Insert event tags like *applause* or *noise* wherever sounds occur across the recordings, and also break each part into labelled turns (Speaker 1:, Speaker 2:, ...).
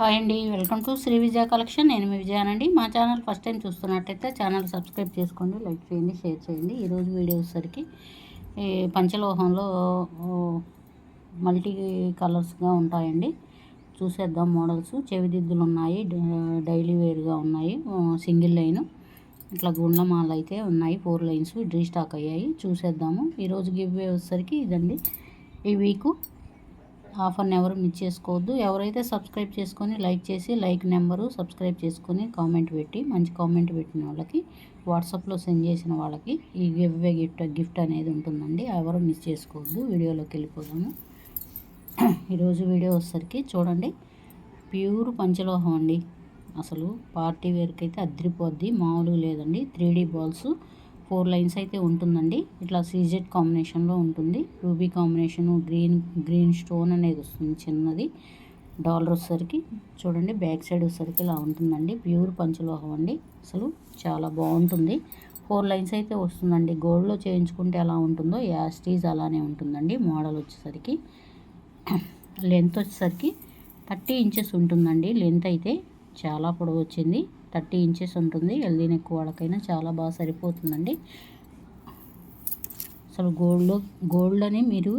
Speaker 1: Hi అండి welcome to Sri Vijaya collection. నేను మీ విజయానండి మా ఛానల్ ఫస్ట్ టైం చూస్తున్నట్టయితే ఛానల్ సబ్స్క్రైబ్ చేసుకోండి లైక్ చేయండి షేర్ చేయండి. ఈరోజు వీడియో వచ్చేసరికి ఈ పంచలోహంలో మల్టీ కలర్స్గా ఉంటాయండి. చూసేద్దాం మోడల్స్. చెవిదిద్దులు ఉన్నాయి డైలీ వేర్గా ఉన్నాయి. Single line. ఇట్లా గుండ్లమాలు అయితే ఉన్నాయి. ఫోర్ లైన్స్ రీస్టాక్ అయ్యాయి. చూసేద్దాము. ఈరోజు గివ్ వచ్చేసరికి ఇదండి. ఈ వీకు ఆఫర్ని ఎవరు మిస్ చేసుకోవద్దు. ఎవరైతే సబ్స్క్రైబ్ చేసుకొని లైక్ చేసి లైక్ నెంబరు సబ్స్క్రైబ్ చేసుకొని కామెంట్ పెట్టి మంచి కామెంట్ పెట్టిన వాళ్ళకి వాట్సాప్లో సెండ్ చేసిన వాళ్ళకి ఈ గివ్వే గిఫ్ట్ గిఫ్ట్ అనేది ఉంటుందండి. ఎవరు మిస్ చేసుకోవద్దు. వీడియోలోకి వెళ్ళిపోదాము. *clears throat* ఈరోజు వీడియో వచ్చేసరికి చూడండి. ప్యూర్ పంచలోహం అండి. అసలు పార్టీ వేర్కి అయితే అద్రిపోద్ది. మామూలుగా లేదండి. త్రీ బాల్స్ ఫోర్ లైన్స్ అయితే ఉంటుందండి. ఇట్లా సీజెడ్ కాంబినేషన్లో ఉంటుంది. Ruby combination green green stone అనేది వస్తుంది చిన్నది. డాలర్ వచ్చేసరికి చూడండి బ్యాక్ సైడ్ వచ్చేసరికి ఇలా ఉంటుందండి. ప్యూర్ పంచలోహం అండి. అసలు చాలా బాగుంటుంది. ఫోర్ లైన్స్ అయితే వస్తుందండి. గోల్డ్లో చేయించుకుంటే ఎలా ఉంటుందో యాస్టీజ్ అలానే ఉంటుందండి. మోడల్ వచ్చేసరికి లెంత్ వచ్చేసరికి థర్టీ ఇంచెస్ ఉంటుందండి. లెంత్ అయితే చాలా పొడవు వచ్చింది. థర్టీ ఇంచెస్ ఉంటుంది. హెల్దీ నెక్ వాళ్ళకైనా చాలా బాగా సరిపోతుందండి. అసలు గోల్డ్ గోల్డ్ అని మీరు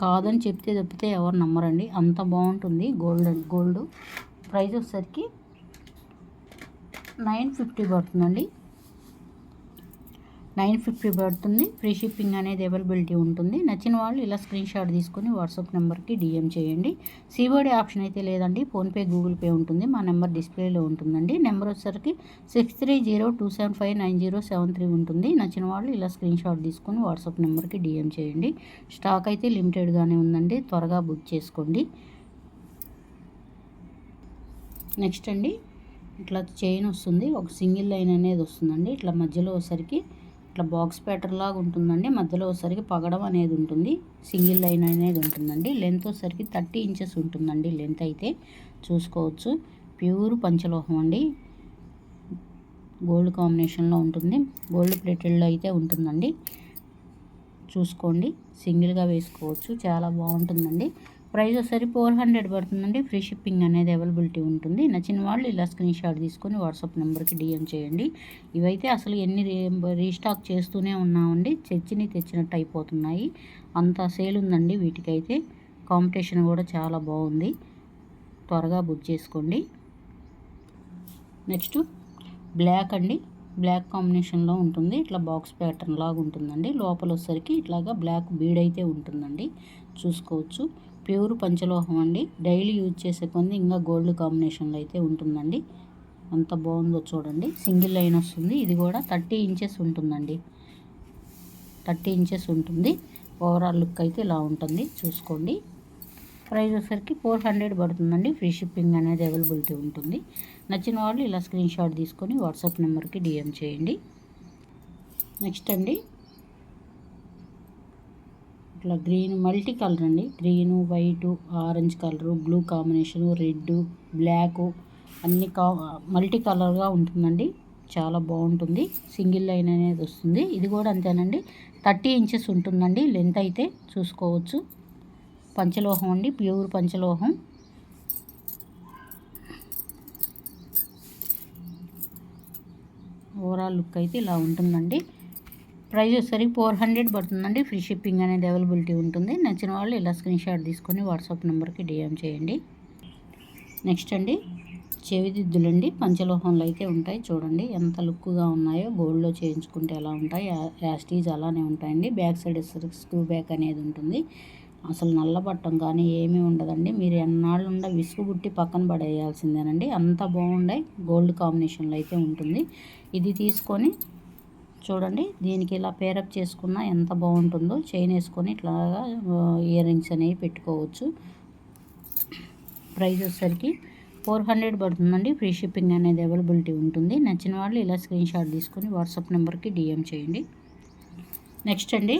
Speaker 1: కాదని చెప్తే తప్పితే ఎవరు నమ్మరండి. అంత బాగుంటుంది గోల్డ్ గోల్డ్. ప్రైస్ వచ్చేసరికి నైన్ ఫిఫ్టీ పడుతుందండి. నైన్ ఫిఫ్టీ పడుతుంది. ఫ్రీ షిప్పింగ్ అనేది అవైలబిలిటీ ఉంటుంది. నచ్చిన వాళ్ళు ఇలా స్క్రీన్ షాట్ తీసుకొని వాట్సాప్ నెంబర్కి డిఎం చేయండి. సిఓడి ఆప్షన్ అయితే లేదండి. ఫోన్పే గూగుల్ పే ఉంటుంది. మా నెంబర్ డిస్ప్లేలో ఉంటుందండి. నెంబర్ వచ్చేసరికి six three zero two seven five nine zero seven three ఉంటుంది. నచ్చిన వాళ్ళు ఇలా స్క్రీన్ షాట్ తీసుకొని వాట్సాప్ నెంబర్కి డిఎం చేయండి. స్టాక్ అయితే లిమిటెడ్గానే ఉందండి. త్వరగా బుక్ చేసుకోండి. నెక్స్ట్ అండి. ఇట్లా చైన్ వస్తుంది. ఒక సింగిల్ లైన్ అనేది వస్తుందండి. ఇట్లా మధ్యలో వచ్చరికి ఇట్లా బాక్స్ ప్యాటర్న్ లాగా ఉంటుందండి. మధ్యలో ఒకసారికి పగడం అనేది ఉంటుంది. సింగిల్ లైన్ అనేది ఉంటుందండి. లెంత్ వచ్చరికి థర్టీ ఇంచెస్ ఉంటుందండి. లెంత్ అయితే చూసుకోవచ్చు. ప్యూర్ పంచలోహం అండి. గోల్డ్ కాంబినేషన్లో ఉంటుంది. గోల్డ్ ప్లేటెడ్లో అయితే ఉంటుందండి. చూసుకోండి. సింగిల్గా వేసుకోవచ్చు. చాలా బాగుంటుందండి. ప్రైస్ ఒకసారి ఫోర్ హండ్రెడ్ పడుతుందండి. ఫ్రీ షిప్పింగ్ అనేది అవైలబిలిటీ ఉంటుంది. నచ్చిన వాళ్ళు ఇలా స్క్రీన్ షాట్ తీసుకొని వాట్సాప్ నెంబర్కి డిఎం చేయండి. ఇవైతే అసలు ఎన్ని రీస్టాక్ చేస్తూనే ఉన్నామండి. తెచ్చిని తెచ్చినట్టు అయిపోతున్నాయి. అంత సేల్ ఉందండి వీటికైతే. కాంపిటీషన్ కూడా చాలా బాగుంది. త్వరగా బుక్ చేసుకోండి. నెక్స్ట్ బ్లాక్ అండి. బ్లాక్ కాంబినేషన్లో ఉంటుంది. ఇట్లా బాక్స్ ప్యాటర్న్ లాగా ఉంటుందండి. లోపల వచ్చేసరికి ఇట్లాగా బ్లాక్ బీడ్ అయితే ఉంటుందండి. చూసుకోవచ్చు. ప్యూర్ పంచలోహం అండి. డైలీ యూజ్ చేసే కొన్ని ఇంకా గోల్డ్ కాంబినేషన్లో అయితే ఉంటుందండి. అంత బాగుందో చూడండి. సింగిల్ లైన్ వస్తుంది. ఇది కూడా థర్టీ ఇంచెస్ ఉంటుందండి. థర్టీ ఇంచెస్ ఉంటుంది. ఓవరాల్ లుక్ అయితే ఇలా ఉంటుంది. చూసుకోండి. ప్రైస్ వచ్చేసరికి ఫోర్ హండ్రెడ్ పడుతుందండి. ఫ్రీ షిప్పింగ్ అనేది అవైలబిలిటీ ఉంటుంది. నచ్చిన వాళ్ళు ఇలా స్క్రీన్ షాట్ తీసుకొని వాట్సాప్ నెంబర్కి డిఎం చేయండి. నెక్స్ట్ అండి. ఇట్లా గ్రీన్ మల్టీ కలర్ అండి. Green white orange colour blue combination red black అన్ని కా మల్టీ కలర్గా ఉంటుందండి. చాలా బాగుంటుంది. సింగిల్ లైన్ అనేది వస్తుంది. ఇది కూడా అంతేనండి. థర్టీ ఇంచెస్ ఉంటుందండి. లెంత్ అయితే చూసుకోవచ్చు. పంచలోహం అండి. ప్యూర్ పంచలోహం. ఓవరాల్ లుక్ అయితే ఇలా ఉంటుందండి. ప్రైస్ వచ్చేసరికి ఫోర్ హండ్రెడ్ పడుతుందండి. ఫ్రీ షిప్పింగ్ అనేది అవైలబిలిటీ ఉంటుంది. నచ్చిన వాళ్ళు ఇలా స్క్రీన్ షాట్ తీసుకొని వాట్సాప్ నెంబర్కి డిఎం చేయండి. నెక్స్ట్ అండి చెవిదిద్దులండి. పంచలోహంలో అయితే ఉంటాయి. చూడండి ఎంత లుక్గా ఉన్నాయో గోల్డ్లో చేయించుకుంటే ఎలా ఉంటాయి. యాస్టీజ్ అలానే ఉంటాయండి. బ్యాక్ సైడ్ స్క్రూ బ్యాక్ అనేది ఉంటుంది. అసలు నల్లబట్టం కానీ ఏమీ ఉండదండి. మీరు ఎన్నాళ్ళు ఉండ విసుగు పుట్టి పక్కన పడేయాల్సిందేనండి. అంత బాగుండాయి గోల్డ్ కాంబినేషన్లో అయితే ఉంటుంది. ఇది తీసుకొని చూడండి. దీనికి ఇలా పేరప్ చేసుకున్న ఎంత బాగుంటుందో చైన్ వేసుకొని ఇట్లాగా ఇయర్ రింగ్స్ అనేవి పెట్టుకోవచ్చు. ప్రైస్ వచ్చేసరికి ఫోర్ హండ్రెడ్ పడుతుందండి. ఫ్రీ షిప్పింగ్ అనేది అవైలబిలిటీ ఉంటుంది. నచ్చిన వాళ్ళు ఇలా స్క్రీన్ షాట్ తీసుకొని వాట్సాప్ నెంబర్కి డిఎం చేయండి. నెక్స్ట్ అండి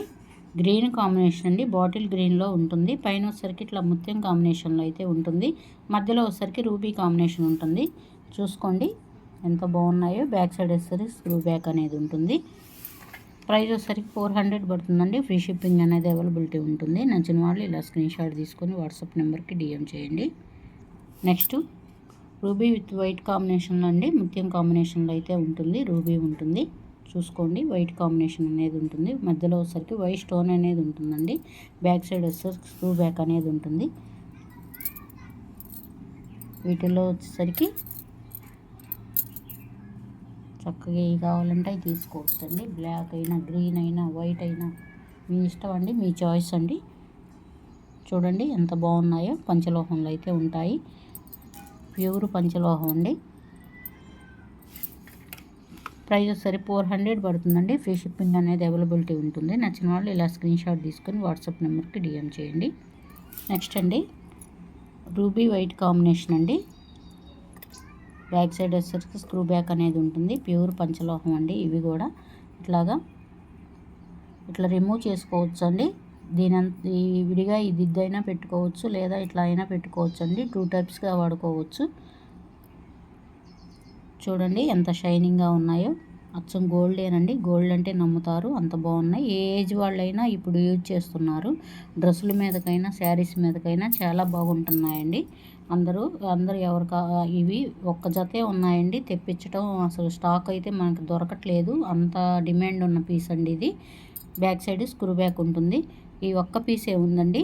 Speaker 1: గ్రీన్ కాంబినేషన్ అండి. బాటిల్ గ్రీన్లో ఉంటుంది. పైన వచ్చేసరికి ఇట్లా ముత్యం కాంబినేషన్లో అయితే ఉంటుంది. మధ్యలో వచ్చేసరికి రూబీ కాంబినేషన్ ఉంటుంది. చూసుకోండి. ఎంత బాగున్నాయో బ్యాక్ సైడ్ వచ్చేసరికి స్క్రూ బ్యాక్ అనేది ఉంటుంది. ప్రైస్ వచ్చేసరికి ఫోర్ హండ్రెడ్ పడుతుందండి. ఫ్రీ షిప్పింగ్ అనేది అవైలబిలిటీ ఉంటుంది. నచ్చిన వాళ్ళు ఇలా స్క్రీన్ షాట్ తీసుకొని వాట్సాప్ నెంబర్కి డిఎం చేయండి. నెక్స్ట్ రూబీ విత్ వైట్ కాంబినేషన్లో అండి. ముత్యం కాంబినేషన్లో అయితే ఉంటుంది. రూబీ ఉంటుంది. చూసుకోండి. వైట్ కాంబినేషన్ అనేది ఉంటుంది. మధ్యలో వచ్చేసరికి వైట్ స్టోన్ అనేది ఉంటుందండి. బ్యాక్ సైడ్ వచ్చేసరికి స్క్రూ బ్యాక్ అనేది ఉంటుంది. వీటిలో వచ్చేసరికి చక్కగా ఏ కావాలంటే అవి తీసుకోవచ్చండి. బ్లాక్ అయినా గ్రీన్ అయినా వైట్ అయినా మీ ఇష్టం అండి మీ చాయిస్ అండి. చూడండి ఎంత బాగున్నాయో పంచలోహంలో అయితే ఉంటాయి. ప్యూర్ పంచలోహం అండి. ప్రైస్ సరే ఫోర్ హండ్రెడ్ పడుతుందండి. ఫ్రీ షిప్పింగ్ అనేది అవైలబిలిటీ ఉంటుంది. నచ్చిన వాళ్ళు ఇలా స్క్రీన్ షాట్ తీసుకొని వాట్సాప్ నెంబర్కి డిఎం చేయండి. నెక్స్ట్ అండి రూబీ వైట్ కాంబినేషన్ అండి. బ్యాక్ సైడ్ వచ్చేసరికి స్క్రూ బ్యాక్ అనేది ఉంటుంది. ప్యూర్ పంచలోహం అండి ఇవి కూడా. ఇట్లాగా ఇట్లా రిమూవ్ చేసుకోవచ్చు అండి దీని విడిగా ఇదిద్దైనా పెట్టుకోవచ్చు లేదా ఇట్లా అయినా పెట్టుకోవచ్చు అండి టూ టైప్స్గా వాడుకోవచ్చు. చూడండి ఎంత షైనింగ్గా ఉన్నాయో. అచ్చం గోల్డేనండి. గోల్డ్ అంటే నమ్ముతారు. అంత బాగున్నాయి. ఏ ఏజ్ వాళ్ళైనా ఇప్పుడు యూజ్ చేస్తున్నారు. డ్రెస్సుల మీదకైనా శారీస్ మీదకైనా చాలా బాగుంటున్నాయండి. అందరూ అందరూ ఎవరు కా ఇవి ఒక్క జతే ఉన్నాయండి. తెప్పించడం అసలు స్టాక్ అయితే మనకు దొరకట్లేదు. అంత డిమాండ్ ఉన్న పీస్ అండి ఇది. బ్యాక్ సైడ్ స్క్రూ బ్యాక్ ఉంటుంది. ఈ ఒక్క పీసే ఉందండి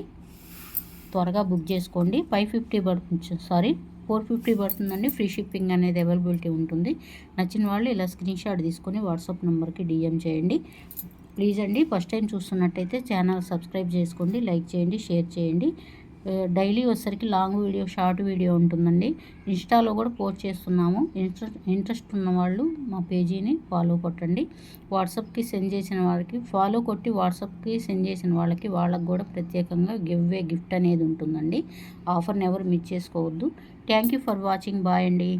Speaker 1: త్వరగా బుక్ చేసుకోండి. ఫైవ్ ఫిఫ్టీ పడుతుంది సారీ ఫోర్ ఫిఫ్టీ పడుతుందండి. ఫ్రీ షిప్పింగ్ అనేది అవైలబిలిటీ ఉంటుంది. నచ్చిన వాళ్ళు ఇలా స్క్రీన్ షాట్ తీసుకొని వాట్సాప్ నెంబర్కి డిఎం చేయండి. ప్లీజ్ అండి ఫస్ట్ టైం చూస్తున్నట్టయితే ఛానల్ సబ్స్క్రైబ్ చేసుకోండి లైక్ చేయండి షేర్ చేయండి. డైలీ వచ్చేసరికి లాంగ్ వీడియో షార్ట్ వీడియో ఉంటుందండి. ఇన్స్టాలో కూడా పోస్ట్ చేస్తున్నాము. ఇంట్రెస్ట్ ఇంట్రెస్ట్ ఉన్న వాళ్ళు మా పేజీని ఫాలో కొట్టండి. వాట్సాప్కి సెండ్ చేసిన వాళ్ళకి ఫాలో కొట్టి వాట్సాప్కి సెండ్ చేసిన వాళ్ళకి వాళ్ళకి కూడా ప్రత్యేకంగా గివ్వే గిఫ్ట్ అనేది ఉంటుందండి. ఆఫర్ని ఎవరు మిస్ చేసుకోవద్దు. Thank you for watching. Bye అండి.